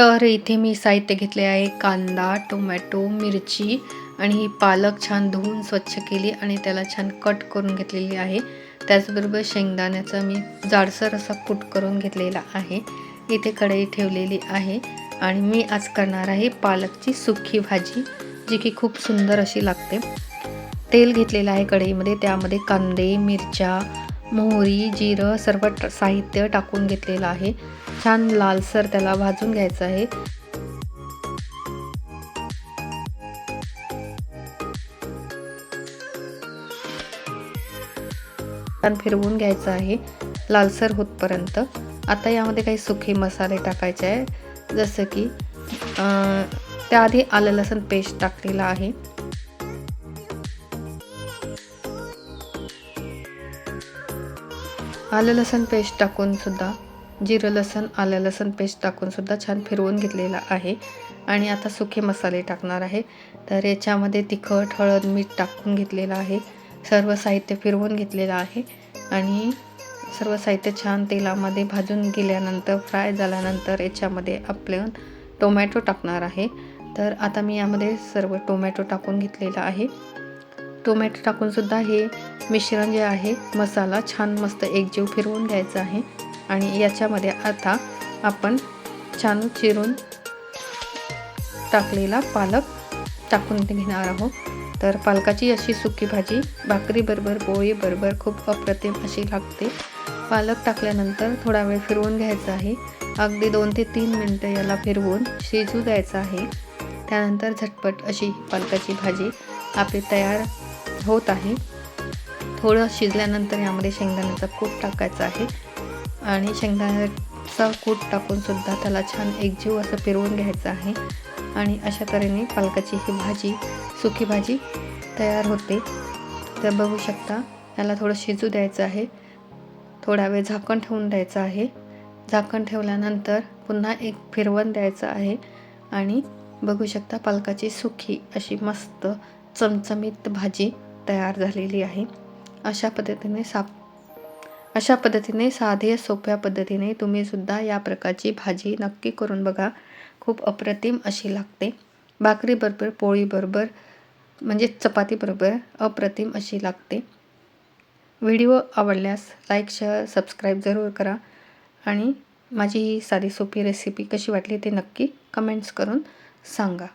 तर इथे मी साहित्य घेतले आहे. कांदा टोमॅटो मिरची आणि ही पालक छान धुवून स्वच्छ केली आणि त्याला छान कट करून घेतलेली आहे. त्याचबरोबर शेंगदाण्याचा मी जाडसर असा कूट करून घेतलेला आहे. इथे कढई ठेवलेली आहे आणि मी आज करणार आहे पालकची सुखी भाजी जी की खूप सुंदर अशी लागते. तेल घेतलेलं आहे कढईमध्ये त्यामध्ये कांदे मिरच्या मोहरी जिरं सर्व ट- साहित्य टाकून घेतलेलं आहे. छान लालसर त्याला भाजून घ्यायचं आहे. छान फिरवून घ्यायचं आहे. लालसर होतपर्यंत. आता यामध्ये काही सुखे मसाले टाकायचे आहे. जसं की त्याआधी आलं लसण पेस्ट टाकलेला आहे. आलं लसण पेस्ट टाकूनसुद्धा जिरं लसण आलं लसण पेस्ट टाकूनसुद्धा छान फिरवून घेतलेला आहे. आणि आता सुखे मसाले टाकणार आहे. तर याच्यामध्ये तिखट हळद मीठ टाकून घेतलेलं आहे. सर्व साहित्य फिरवून घेतलेलं आहे. आणि सर्व साहित्य छान तेलामध्ये भाजून गेल्यानंतर फ्राय झाल्यानंतर याच्यामध्ये आपण टोमॅटो टाकणार आहे. तर आता मी यामध्ये सर्व टोमॅटो टाकून घेतलेला आहे. टोमॅटो टाकूनसुद्धा हे मिश्रण जे आहे मसाला छान मस्त एकजीव फिरवून घ्यायचा आहे. आणि याच्यामध्ये आता आपण छान चिरून टाकलेला पालक टाकून घेणार आहोत. तर पालकाची अशी सुकी भाजी भाकरीबरोबर पोळीबरोबर खूप अप्रतिम अशी लागते. पालक टाकल्यानंतर थोडा वेळ फिरवून घ्यायचा आहे. अगदी दोन ते तीन मिनटं याला फिरवून शिजू द्यायचं आहे. त्यानंतर झटपट अशी पालकाची भाजी आपली तयार होत आहे. थोडं शिजल्यानंतर यामध्ये शेंगदाण्याचा कूट टाकायचा आहे. आणि शेंगदाण्याचा कूट टाकूनसुद्धा त्याला छान एकजीव असं फिरवून घ्यायचं आहे. आणि अशा तऱ्हेने पालकाची ही भाजी सुकी भाजी तयार होते. तर बघू शकता याला थोडं शिजू द्यायचं आहे. थोडा वेळ झाकण ठेवून द्यायचं आहे. झाकण ठेवल्यानंतर पुन्हा एक फिरवण द्यायचं आहे. आणि बघू शकता पालकाची सुखी अशी मस्त चमचमीत भाजी तयार झालेली आहे. अशा पद्धतीने साप अशा पद्धतीने साधे सोप्या पद्धतीने तुम्ही सुद्धा या प्रकारची भाजी नक्की करून बघा. खूप अप्रतिम अशी लागते. भाकरीबरोबर पोळीबरोबर म्हणजे चपातीबरोबर अप्रतिम अशी लागते. व्हिडिओ आवडल्यास लाईक शेअर सबस्क्राईब जरूर करा. आणि माझी ही साधी सोपी रेसिपी कशी वाटली ते नक्की कमेंट्स करून सांगा.